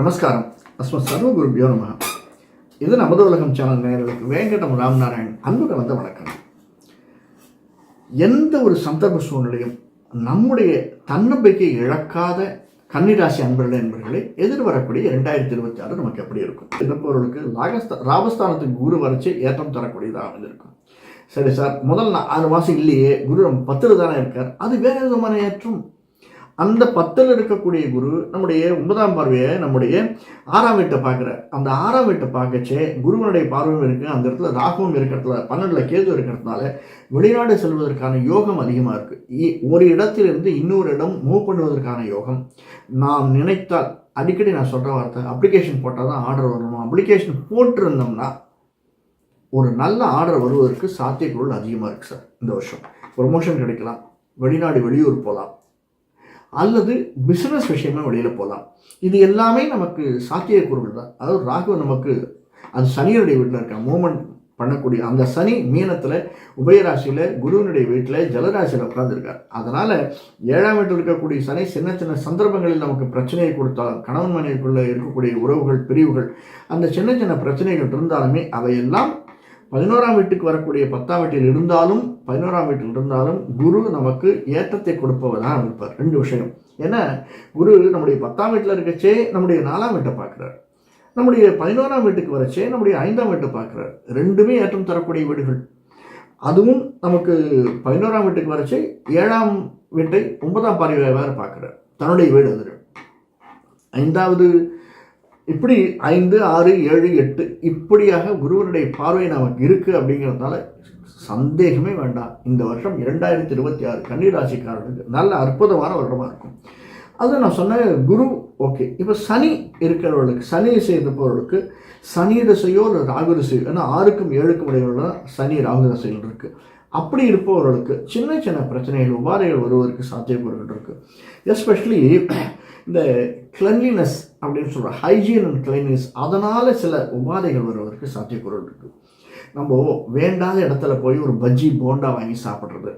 நமஸ்காரம். அஸ்மத் சர்வகுருபியோ நம இது நமது உலகம் சேனல் நேயர்களுக்கு வேங்கடம் ராம்நாராயண் அன்பு கலந்த வணக்கம். எந்த ஒரு சந்தர்ப்ப சூழ்நிலையும் நம்முடைய தன்னம்பிக்கை இழக்காத கன்னிராசி அன்பர்களே என்பர்களை எதிர்வரக்கூடிய இரண்டாயிரத்தி இருபத்தி ஆறு நமக்கு எப்படி இருக்கும்? இருப்பவர்களுக்கு லாகஸ்தா ராபஸ்தானத்துக்கு குரு வரைச்சி ஏற்றம் தரக்கூடியதாக அமைந்திருக்கும். சரி சார் முதல் ஆறு மாதம் இல்லையே குரு பத்தில் தானே இருக்கார். அது வேறு விதமான ஏற்றம். அந்த பத்தில் இருக்கக்கூடிய குரு நம்முடைய ஒன்பதாம் பார்வையை நம்முடைய ஆறாம் வீட்டை பார்க்குற அந்த ஆறாம் வீட்டை பார்க்கச்சே குருவனுடைய பார்வையும் இருக்குது அந்த இடத்துல ராகுவும் இருக்கிறதுல பன்னெண்டில் கேது இருக்கிறதுனால வெளிநாடு செல்வதற்கான யோகம் அதிகமாக இருக்குது ஒரு இடத்திலிருந்து இன்னொரு இடம் மூவ் பண்ணுவதற்கான யோகம். நாம் நினைத்தால் அடிக்கடி நான் சொல்கிற வார்த்தை அப்ளிகேஷன் போட்டால் தான் ஆர்டர் வரணும்? அப்ளிகேஷன் போட்டிருந்தோம்னா ஒரு நல்ல ஆர்டர் வருவதற்கு சாத்தியக்குள் அதிகமாக இருக்குது சார் இந்த வருஷம். ப்ரொமோஷன் கிடைக்கலாம். வெளிநாடு வெளியூர் போகலாம். அல்லது பிஸ்னஸ் விஷயமா வெளியில் போகலாம். இது எல்லாமே நமக்கு சாத்தியக்கூறுகள் தான். அதாவது ராகு நமக்கு அது சனியுடைய வீட்டில் இருக்க மூமெண்ட் பண்ணக்கூடிய அந்த சனி மீனத்தில் உபயராசியில் குருவினுடைய வீட்டில் ஜலராசியில் உட்கார்ந்துருக்கார். அதனால் ஏழாம் வீட்டில் இருக்கக்கூடிய சனி சின்ன சின்ன சந்தர்ப்பங்களில் நமக்கு பிரச்சனையை கொடுத்தாலும் கணவன் மனைவிக்குள்ளே இருக்கக்கூடிய உறவுகள் பிரிவுகள் அந்த சின்ன சின்ன பிரச்சனைகள் இருந்தாலுமே அவையெல்லாம் பதினோராம் வீட்டுக்கு வரக்கூடிய பத்தாம் வீட்டில் இருந்தாலும் பதினோராம் வீட்டில் இருந்தாலும் குரு நமக்கு ஏற்றத்தை கொடுப்பவராக இருப்பார். ரெண்டு விஷயம். ஏன்னா குரு நம்முடைய பத்தாம் வீட்டில் இருக்கச்சே நம்முடைய நாலாம் வீட்டை பார்க்குறார். நம்முடைய பதினோராம் வீட்டுக்கு வரச்சே நம்முடைய ஐந்தாம் வீட்டை பார்க்குறார். ரெண்டுமே ஏற்றம் தரக்கூடிய வீடுகள். அதுவும் நமக்கு பதினோராம் வீட்டுக்கு வரச்சே ஏழாம் வீட்டை ஒன்பதாம் பார்வையாக பார்க்குறார். தன்னுடைய வீடு அது. ஐந்தாவது இப்படி ஐந்து ஆறு ஏழு எட்டு இப்படியாக குருவனுடைய பார்வை நமக்கு இருக்குது அப்படிங்கிறதுனால சந்தேகமே வேண்டாம். இந்த வருஷம் இரண்டாயிரத்தி இருபத்தி ஆறு கன்னிராசிக்காரர்களுக்கு நல்ல அற்புதமான வருடமாக இருக்கும். அது நான் சொன்ன குரு ஓகே. இப்போ சனி இருக்கிறவர்களுக்கு சனி சேர்ந்தப்பவர்களுக்கு சனி திசையோ இல்லை ராகு திசையோ ஏன்னா ஆறுக்கும் ஏழுக்கும் இடையில சனி ராகு திசைகள் இருக்குது அப்படி இருப்பவர்களுக்கு சின்ன சின்ன பிரச்சனைகள் உபாதைகள் வருவதற்கு சாத்தியக்கூறுகள் இருக்குது எஸ்பெஷலி இந்த கிளன்லினஸ் அப்படின்னு சொல்கிற ஹைஜீன் அண்ட் கிளீனினஸ் அதனால் சில உபாதைகள் வருவதற்கு சாத்தியக்கூறுகள் இருக்குது நம்ம வேண்டாத இடத்துல போய் ஒரு பஜ்ஜி போண்டா வாங்கி சாப்பிட்றது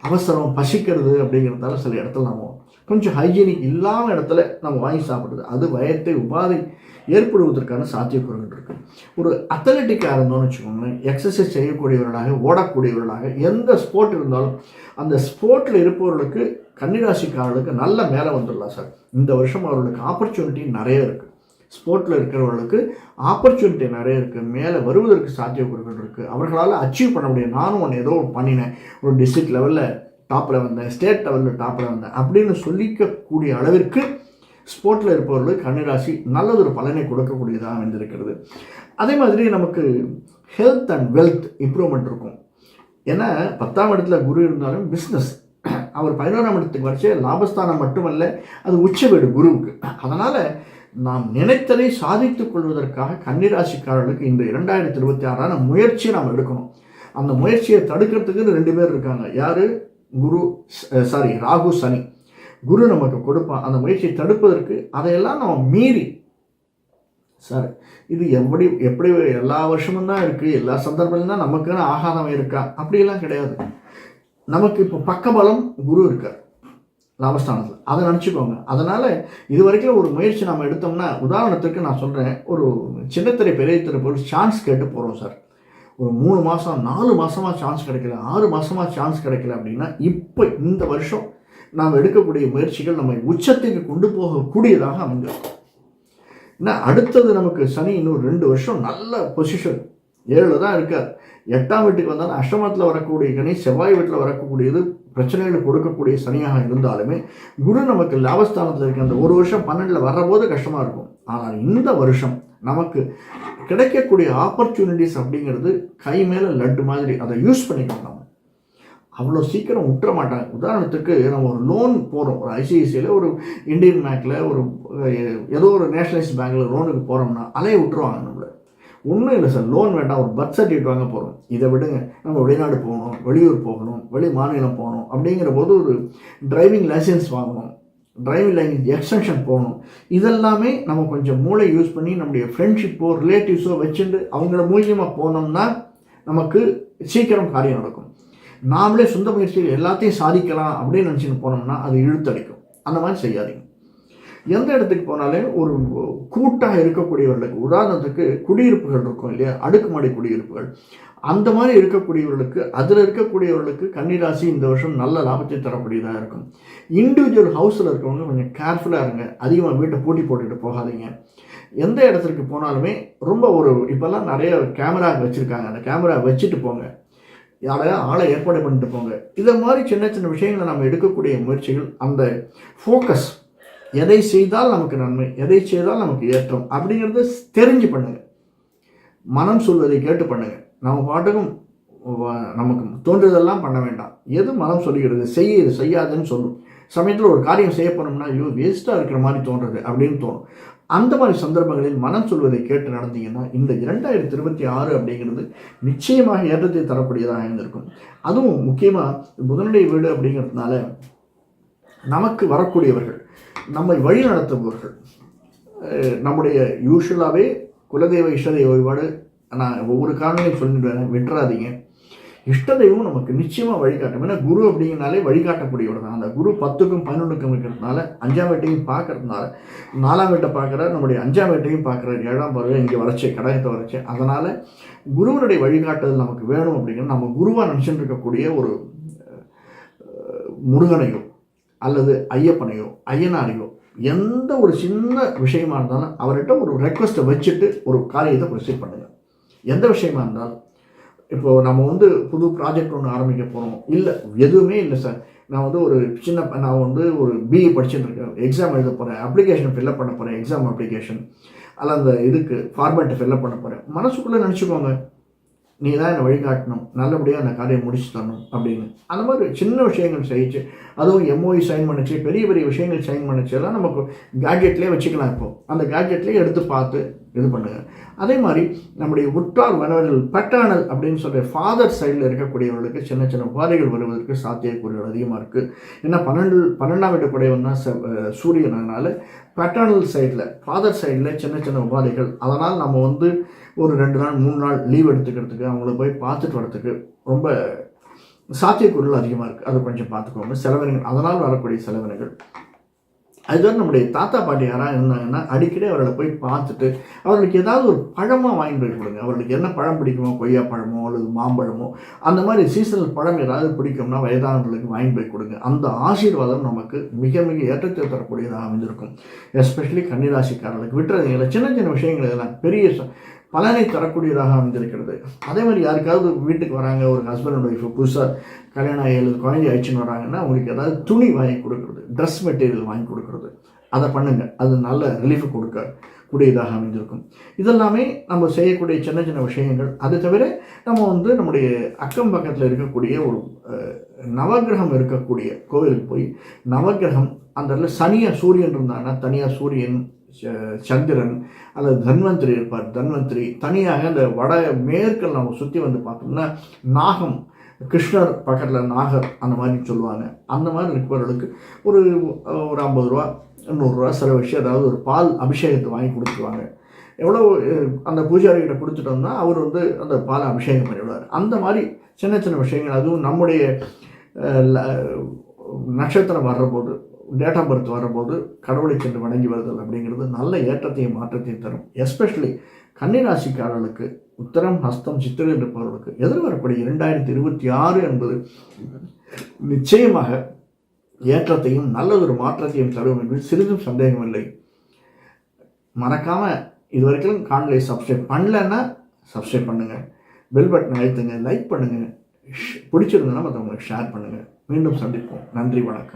அவசரம் பசிக்கிறது அப்படிங்கிறதால சில இடத்துல நம்ம கொஞ்சம் ஹைஜீனிக் இல்லாத இடத்துல நம்ம வாங்கி சாப்பிட்றது. அது வயத்தை உபாதை ஏற்படுவதற்கான சாத்தியக்கூறுகள் இருக்குது ஒரு அத்லட்டிக்காக இருந்தோம்னு வச்சுக்கோங்களேன் எக்ஸசைஸ் செய்யக்கூடியவர்களாக ஓடக்கூடியவர்களாக எந்த ஸ்போர்ட் இருந்தாலும் அந்த ஸ்போர்ட்டில் இருப்பவர்களுக்கு கன்னிராசிக்காரர்களுக்கு நல்ல மேலே வந்துடலாம் சார். இந்த வருஷம் அவர்களுக்கு ஆப்பர்ச்சுனிட்டி நிறைய இருக்குது ஸ்போர்ட்டில் இருக்கிறவர்களுக்கு ஆப்பர்ச்சுனிட்டி நிறைய இருக்குது மேலே வருவதற்கு சாத்தியக்கூறுகள் இருக்குது அவர்களால் அச்சீவ் பண்ண முடியும். நானும் ஒன்று ஏதோ பண்ணினேன். ஒரு டிஸ்ட்ரிக்ட் லெவலில் டாப்பில் வந்தேன் ஸ்டேட் லெவலில் டாப்பில் வந்தேன் அப்படின்னு சொல்லிக்கக்கூடிய அளவிற்கு ஸ்போர்ட்டில் இருப்பவர்களுக்கு கன்னிராசி நல்லதொரு பலனை கொடுக்கக்கூடியதாக அமைந்திருக்கிறது. அதே மாதிரி நமக்கு ஹெல்த் அண்ட் வெல்த் இம்ப்ரூவ்மெண்ட் இருக்கும். ஏன்னா பத்தாம் இடத்துல குரு இருந்தாலும் பிஸ்னஸ் அவர் பதினோராம் இடத்துக்கு வரைச்சே லாபஸ்தானம் மட்டுமல்ல அது உச்ச வீடு குருவுக்கு. அதனால் நாம் நினைத்ததை சாதித்துக் கொள்வதற்காக கன்னிராசிக்காரர்களுக்கு இந்த இரண்டாயிரத்தி இருபத்தி ஆறான முயற்சியை நாம் எடுக்கணும். அந்த முயற்சியை தடுக்கிறதுக்கு ரெண்டு பேர் இருக்காங்க. யார்? குரு சாரி ராகு சனி. குரு நமக்கு கொடுப்பான் அந்த முயற்சியை தடுப்பதற்கு அதையெல்லாம் நம்ம மீறி சார் இது எப்படி எப்படி எல்லா வருஷமும் தான் இருக்குது எல்லா சந்தர்ப்பங்களும் தான் நமக்குன்னு ஆகாதம் இருக்கா? அப்படியெல்லாம் கிடையாது. நமக்கு இப்போ பக்கபலம் குரு இருக்கார் லாபஸ்தானத்தில். அதை நினச்சிக்கோங்க. அதனால் இது வரைக்கும் ஒரு முயற்சி நம்ம எடுத்தோம்னா உதாரணத்துக்கு நான் சொல்கிறேன் ஒரு சின்னத்திரை பெரிய திரை சான்ஸ் கேட்டு போகிறோம் சார் ஒரு மூணு மாதம் நாலு மாதமாக சான்ஸ் கிடைக்கல ஆறு மாதமாக சான்ஸ் கிடைக்கல அப்படின்னா இப்போ இந்த வருஷம் நாம் எடுக்கக்கூடிய முயற்சிகள் நம்ம உச்சத்துக்கு கொண்டு போகக்கூடியதாக அமைஞ்சிருக்கும் ஏன்னா அடுத்தது நமக்கு சனி இன்னும் ரெண்டு வருஷம் நல்ல பொசிஷன் ஏழில் தான் இருக்கார். எட்டாம் வீட்டுக்கு வந்தாலும் அஷ்டமத்தில் வரக்கூடிய கனி செவ்வாய் வீட்டில் வரக்கூடியது பிரச்சனைகள் கொடுக்கக்கூடிய சனியாக இருந்தாலுமே குரு நமக்கு லாபஸ்தானத்தில் இருக்க அந்த ஒரு வருஷம் பன்னெண்டில் வர்றபோது கஷ்டமாக இருக்கும். ஆனால் இந்த வருஷம் நமக்கு கிடைக்கக்கூடிய ஆப்பர்ச்சுனிட்டிஸ் அப்படிங்கிறது கை மேலே லட்டு மாதிரி அதை யூஸ் பண்ணிக்கணும் நம்ம. அவ்வளோ சீக்கிரம் விட்டுற மாட்டாங்க. உதாரணத்துக்கு நம்ம ஒரு லோன் போகிறோம் ஒரு ஐசிஐசியில் ஒரு இந்தியன் பேங்க்கில் ஒரு ஏதோ ஒரு நேஷனலைஸ் பேங்க்கில் லோனுக்கு போகிறோம்னா அலைய விட்டுருவாங்க நம்மளை. ஒன்றும் இல்லை சார் லோன் வேண்டாம். ஒரு பர்த் சர்டிஃபிகேட் வாங்க போகிறோம் இதை விடுங்க. நம்ம வெளிநாடு போகணும் வெளியூர் போகணும் வெளி மாநிலம் போகணும் அப்படிங்கிற போது ஒரு டிரைவிங் லைசன்ஸ் வாங்கணும். டிரைவிங் லைசன்ஸ் எக்ஸ்டென்ஷன் போகணும். இதெல்லாமே நம்ம கொஞ்சம் மூளை யூஸ் பண்ணி நம்முடைய ஃப்ரெண்ட்ஷிப்போ ரிலேட்டிவ்ஸோ வச்சுட்டு அவங்கள மூலியமாக போனோம்னா நமக்கு சீக்கிரம் காரியம் நடக்கும். நாமளே சொந்த முயற்சியில் எல்லாத்தையும் சாதிக்கலாம் அப்படின்னு நினச்சின்னு போனோம்னா அது இழுத்தடிக்கும். அந்த மாதிரி செய்யாதீங்க. எந்த இடத்துக்கு போனாலே ஒரு கூட்டாக இருக்கக்கூடியவர்களுக்கு உதாரணத்துக்கு குடியிருப்புகள் இருக்கும் இல்லையா? அடுக்குமாடி குடியிருப்புகள். அந்த மாதிரி இருக்கக்கூடியவர்களுக்கு அதில் இருக்கக்கூடியவர்களுக்கு கன்னிராசி இந்த வருஷம் நல்ல லாபத்தை தரக்கூடியதாக இருக்கும். இண்டிவிஜுவல் ஹவுஸில் இருக்கவங்க கொஞ்சம் கேர்ஃபுல்லாக இருங்க. அதிகமாக வீட்டை பூட்டி போட்டுட்டு போகாதீங்க. எந்த இடத்துக்கு போனாலுமே ரொம்ப ஒரு இப்போல்லாம் நிறைய கேமரா வச்சுருக்காங்க. அந்த கேமரா வச்சுட்டு போங்க. யாரையா ஆளை ஏற்பாடு பண்ணிட்டு போங்க. இதை மாதிரி சின்ன சின்ன விஷயங்களை நம்ம எடுக்கக்கூடிய முயற்சிகள் அந்த ஃபோக்கஸ் எதை செய்தால் நமக்கு நன்மை எதை செய்தால் நமக்கு ஏற்றம் அப்படிங்கிறத தெரிஞ்சு பண்ணுங்க. மனம் சொல்வதை கேட்டு பண்ணுங்க. நம்ம பாட்டுக்கும் நமக்கு தோன்றுதெல்லாம் பண்ண வேண்டாம். எது மனம் சொல்லுகிறது? செய்ய இது செய்யாதுன்னு சொல்லும். சமயத்தில் ஒரு காரியம் செய்ய போனோம்னா ஐயோ வேஸ்ட்டாக இருக்கிற மாதிரி தோன்றது அப்படின்னு தோணும். அந்த மாதிரி சந்தர்ப்பங்களில் மனம் சொல்வதை கேட்டு நடந்தீங்கன்னா இந்த இரண்டாயிரத்தி இருபத்தி ஆறு அப்படிங்கிறது நிச்சயமாக ஏற்றத்தை தரக்கூடியதாக இருந்திருக்கும். அதுவும் முக்கியமாக புதனுடைய வீடு அப்படிங்கிறதுனால நமக்கு வரக்கூடியவர்கள் நம்மை வழி நடத்துபவர்கள். நம்முடைய யூஸ்வலாகவே குலதெய்வ இஷ்டதெய்வ வழிபாடு நான் ஒவ்வொரு காரணங்களையும் சொல்லிடுவேன் விட்டுறாதீங்க. இஷ்ட தெய்வம் நமக்கு நிச்சயமாக வழிகாட்டும். ஏன்னா குரு அப்படிங்கனாலே வழிகாட்டக்கூடியவர் தான். அந்த குரு பத்துக்கும் பதினொன்றுக்கும் இருக்கிறதுனால அஞ்சாம் வீட்டையும் பார்க்கறதுனால நாலாம் வீட்டை பார்க்குற நம்முடைய அஞ்சாம் வீட்டையும் பார்க்குற ஏழாம் பருவம் இங்கே வரைச்சி கடகத்தை வரைச்சி அதனால் குருவனுடைய வழிகாட்டுதல் நமக்கு வேணும் அப்படிங்கிறது நம்ம குருவாக நினச்சிட்டு இருக்கக்கூடிய ஒரு முருகனையும் அல்லது ஐயப்பனையோ ஐயனாரையோ எந்த ஒரு சின்ன விஷயமா இருந்தாலும் அவர்கிட்ட ஒரு ரெக்வஸ்ட்டை வச்சுட்டு ஒரு காரியத்தை ப்ரொசீட் பண்ணுங்கள் எந்த விஷயமா இருந்தாலும் இப்போது நம்ம வந்து புது ப்ராஜெக்ட் ஒன்று ஆரம்பிக்க போகிறோம் இல்லை எதுவுமே இல்லை சார் நான் வந்து ஒரு சின்ன நான் வந்து ஒரு பிஏ படிச்சுட்டு இருக்கேன். எக்ஸாம் எழுத போகிறேன் அப்ளிகேஷன் ஃபில்லப் பண்ண போகிறேன் எக்ஸாம் அப்ளிகேஷன் அல்ல அந்த இதுக்கு ஃபார்மேட்டை ஃபில்லப் பண்ண போகிறேன் மனசுக்குள்ளே நினச்சிக்கோங்க. நீ தான் என்னை வழிகாட்டணும். நல்லபடியாக அந்த காரியம் முடிச்சு தரணும் அப்படின்னு. அந்த மாதிரி சின்ன விஷயங்கள் செய்யிச்சு. அதுவும் எம்ஓஇ சைன் பண்ணிச்சு. பெரிய பெரிய விஷயங்கள் சைன் பண்ணிச்சு. எல்லாம் நமக்கு கேட்ஜெட்லேயே வச்சுக்கலாம் இப்போ. அந்த கேட்ஜெட்லேயே எடுத்து பார்த்து இது பண்ணுங்க. அதே மாதிரி நம்முடைய உற்றார் வரவர்கள் பட்டானல் அப்படின்னு சொல்கிற ஃபாதர் சைடில் இருக்கக்கூடியவர்களுக்கு சின்ன சின்ன உபாதைகள் வருவதற்கு சாத்தியக்கூறுகள் அதிகமாக இருக்குது ஏன்னா பன்னெண்டு பன்னெண்டாம் வீட்டு குடையவன் தான் செவ்- சூரியனால பட்டானல் சைடில் ஃபாதர் சைடில் சின்ன சின்ன உபாதைகள். அதனால் நம்ம வந்து ஒரு ரெண்டு நாள் மூணு நாள் லீவ் எடுத்துக்கிறதுக்கு அவங்கள போய் பார்த்துட்டு வரதுக்கு ரொம்ப சாத்தியக்கூறுகள் அதிகமாக இருக்குது அதை கொஞ்சம் பார்த்துக்கோங்க. செலவினங்கள் அதனால் வரக்கூடிய செலவினங்கள். அதுதான் நம்முடைய தாத்தா பாட்டி யாராக இருந்தாங்கன்னா அடிக்கடி அவர்களை போய் பார்த்துட்டு அவர்களுக்கு ஏதாவது ஒரு பழமாக வாங்கி போய் கொடுங்க. அவர்களுக்கு என்ன பழம் பிடிக்குமோ கொய்யா பழமோ அல்லது மாம்பழமோ அந்த மாதிரி சீசனல் பழம் ஏதாவது பிடிக்கும்னா வயதானவர்களுக்கு வாங்கி போய் கொடுங்க. அந்த ஆசீர்வாதம் நமக்கு மிக மிக ஏற்றத்தை தரக்கூடியதாக அமைந்திருக்கும். எஸ்பெஷலி கன்னிராசிக்காரர்களுக்கு விட்டுறதுங்கள சின்ன சின்ன விஷயங்கள் இதெல்லாம் பெரிய பலனை தரக்கூடியதாக அமைந்திருக்கிறது. அதே மாதிரி யாருக்காவது வீட்டுக்கு வராங்க ஒரு ஹஸ்பண்ட் அண்ட் ஒய்ஃப் புதுசாக கல்யாணம் ஆகி குழந்தை ஆயிடுச்சுன்னு வராங்கன்னா அவங்களுக்கு ஏதாவது துணி வாங்கி கொடுக்குறது ட்ரெஸ் மெட்டீரியல் வாங்கி கொடுக்குறது. அதை பண்ணுங்கள் அது நல்ல ரிலீஃப் கொடுக்க கூடியதாக அமைந்திருக்கும். இதெல்லாமே நம்ம செய்யக்கூடிய சின்ன சின்ன விஷயங்கள். அது தவிர நம்ம வந்து நம்முடைய அக்கம் பக்கத்தில் இருக்கக்கூடிய ஒரு நவகிரகம் நவக்கிரகம் இருக்கக்கூடிய கோவிலுக்கு போய் நவக்கிரகம் அந்த இடத்துல சனியாக சூரியன் இருந்தாங்கன்னா தனியாக சூரியன் ச- சந்திரன் அல்லது தன்வந்திரி இருப்பார். தன்வந்திரி தனியாக அந்த வட மேற்கில் நம்ம சுற்றி வந்து பார்த்தோம்னா நாகம் கிருஷ்ணர் பக்கத்தில் நாகர் அந்த மாதிரி சொல்லுவாங்க. அந்த மாதிரி இருக்கிறவர்களுக்கு ஒரு ஒரு ஐம்பது ரூபா நூறுரூவா செலவழிச்சு அதாவது ஒரு பால் அபிஷேகத்தை வாங்கி கொடுத்துருவாங்க. எவ்வளோ அந்த பூஜாரிகிட்ட கொடுத்துட்டோம்னா அவர் வந்து அந்த பாலை அபிஷேகம் பண்ணிவிடுவார் அந்த மாதிரி சின்ன சின்ன விஷயங்கள் அதுவும் நம்முடைய நட்சத்திரம் வர்றபோது டேட் ஆஃப் பர்த் வரும்போது கடவுளை சென்று வணங்கி வருதல் அப்படிங்கிறது நல்ல ஏற்றத்தையும் மாற்றத்தையும் தரும். எஸ்பெஷலி கன்னிராசிக்காரர்களுக்கு உத்தரம் ஹஸ்தம் சித்திரை இருப்பவர்களுக்கு எதிர்வரக்கூடிய இரண்டாயிரத்தி இருபத்தி ஆறு என்பது நிச்சயமாக ஏற்றத்தையும் நல்லதொரு மாற்றத்தையும் தரும் என்பது சிறிதும் சந்தேகமில்லை. மறக்காமல் இது வரைக்கும் காணொலி சப்ஸ்கிரைப் பண்ணலன்னா சப்ஸ்கிரைப் பண்ணுங்கள் பெல் பட்டன் அழுத்துங்க லைக் பண்ணுங்கள் பிடிச்சிருந்ததுன்னா மற்றவங்களுக்கு ஷேர் பண்ணுங்கள் மீண்டும் சந்திப்போம். நன்றி வணக்கம்.